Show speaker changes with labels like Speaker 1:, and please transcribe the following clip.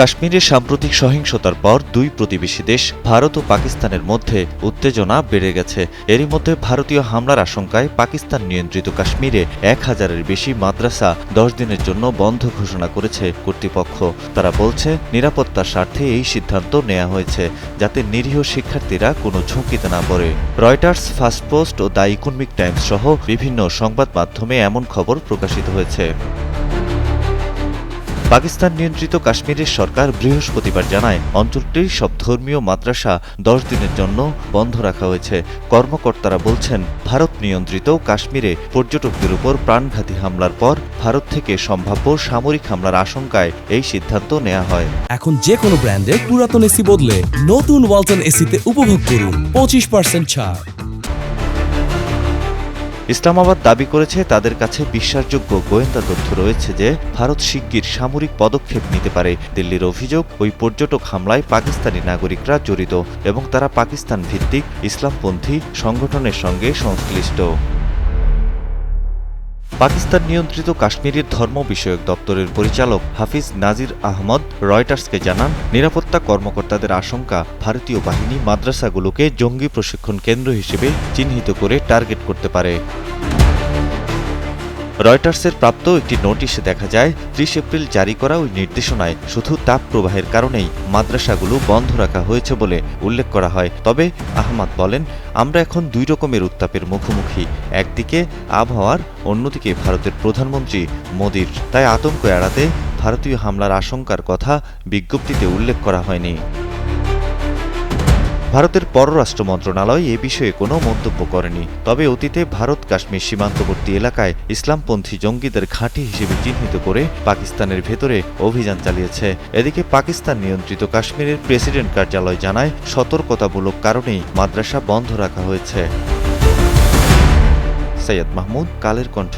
Speaker 1: কাশ্মীরের সাম্প্রতিক সহিংসতার পর দুই প্রতিবেশী দেশ, ভারত ও পাকিস্তানের মধ্যে উত্তেজনা বেড়ে গেছে। এরই মধ্যে ভারতীয় হামলার আশঙ্কায় পাকিস্তান নিয়ন্ত্রিত কাশ্মীরে এক হাজারের বেশি মাদ্রাসা দশ দিনের জন্য বন্ধ ঘোষণা করেছে কর্তৃপক্ষ। তারা বলছে, নিরাপত্তার স্বার্থে এই সিদ্ধান্ত নেওয়া হয়েছে, যাতে নিরীহ শিক্ষার্থীরা কোনো ঝুঁকিতে না পড়ে। রয়টার্স ফার্স্ট পোস্ট ও দ্য ইকোনমিক টাইমস সহ বিভিন্ন সংবাদ মাধ্যমে এমন খবর প্রকাশিত হয়েছে। পাকিস্তান নিয়ন্ত্রিত কাশ্মীরের সরকার বৃহস্পতিবার জানায় অঞ্চলটির সব ধর্মীয় মাদ্রাসা দশ দিনের জন্য বন্ধ রাখা হয়েছে। কর্মকর্তারা বলছেন, ভারত নিয়ন্ত্রিত কাশ্মীরে পর্যটকদের উপর প্রাণঘাতী হামলার পর ভারত থেকে সম্ভাব্য সামরিক হামলার আশঙ্কায় এই সিদ্ধান্ত নেওয়া হয়।
Speaker 2: এখন যে কোনো ব্র্যান্ডের পুরাতন এসি বদলে নতুন ওয়ালটন এসিতে উপভোগ করুন পঁচিশ পার্সেন্ট ছাড়।
Speaker 1: ইসলামাবাদ দাবি করেছে তাদের কাছে বিশ্বাসযোগ্য গোয়েন্দা তথ্য রয়েছে যে ভারত শিগগির সামরিক পদক্ষেপ নিতে পারে। দিল্লির অভিযোগ, ওই পর্যটক হামলায় পাকিস্তানি নাগরিকরা জড়িত এবং তারা পাকিস্তান ভিত্তিক ইসলামপন্থী সংগঠনের সঙ্গে সংশ্লিষ্ট। পাকিস্তান নিয়ন্ত্রিত কাশ্মীরের ধর্ম বিষয়ক দপ্তরের পরিচালক হাফিজ নাজির আহমদ রয়টার্সকে জানান, নিরাপত্তা কর্মকর্তাদের আশঙ্কা ভারতীয় বাহিনী মাদ্রাসাগুলোকে জঙ্গি প্রশিক্ষণ কেন্দ্র হিসেবে চিহ্নিত করে টার্গেট করতে পারে। রয়টার্সের প্রাপ্ত একটি নোটিশে দেখা যায়, ত্রিশ এপ্রিল জারি করা ওই নির্দেশনায় শুধু তাপ প্রবাহের কারণেই মাদ্রাসাগুলো বন্ধ রাখা হয়েছে বলে উল্লেখ করা হয়। তবে আহমাদ বলেন, আমরা এখন দুই রকমের উত্তাপের মুখোমুখি, একদিকে আবহাওয়ার, অন্যদিকে ভারতের প্রধানমন্ত্রী মোদির। তাই আতঙ্ক এড়াতে ভারতীয় হামলার আশঙ্কার কথা বিজ্ঞপ্তিতে উল্লেখ করা হয়নি। ভারতের পররাষ্ট্র মন্ত্রণালয় এ বিষয়ে কোনো মন্তব্য করেনি। তবে অতীতে ভারত কাশ্মীর সীমান্তবর্তী এলাকায় ইসলামপন্থী জঙ্গিদের ঘাঁটি হিসেবে চিহ্নিত করে পাকিস্তানের ভেতরে অভিযান চালিয়েছে। এদিকে পাকিস্তান নিয়ন্ত্রিত কাশ্মীরের প্রেসিডেন্ট কার্যালয় জানায়, সতর্কতামূলক কারণেই মাদ্রাসা বন্ধ রাখা হয়েছে। সৈয়দ মাহমুদ, কালের কণ্ঠ।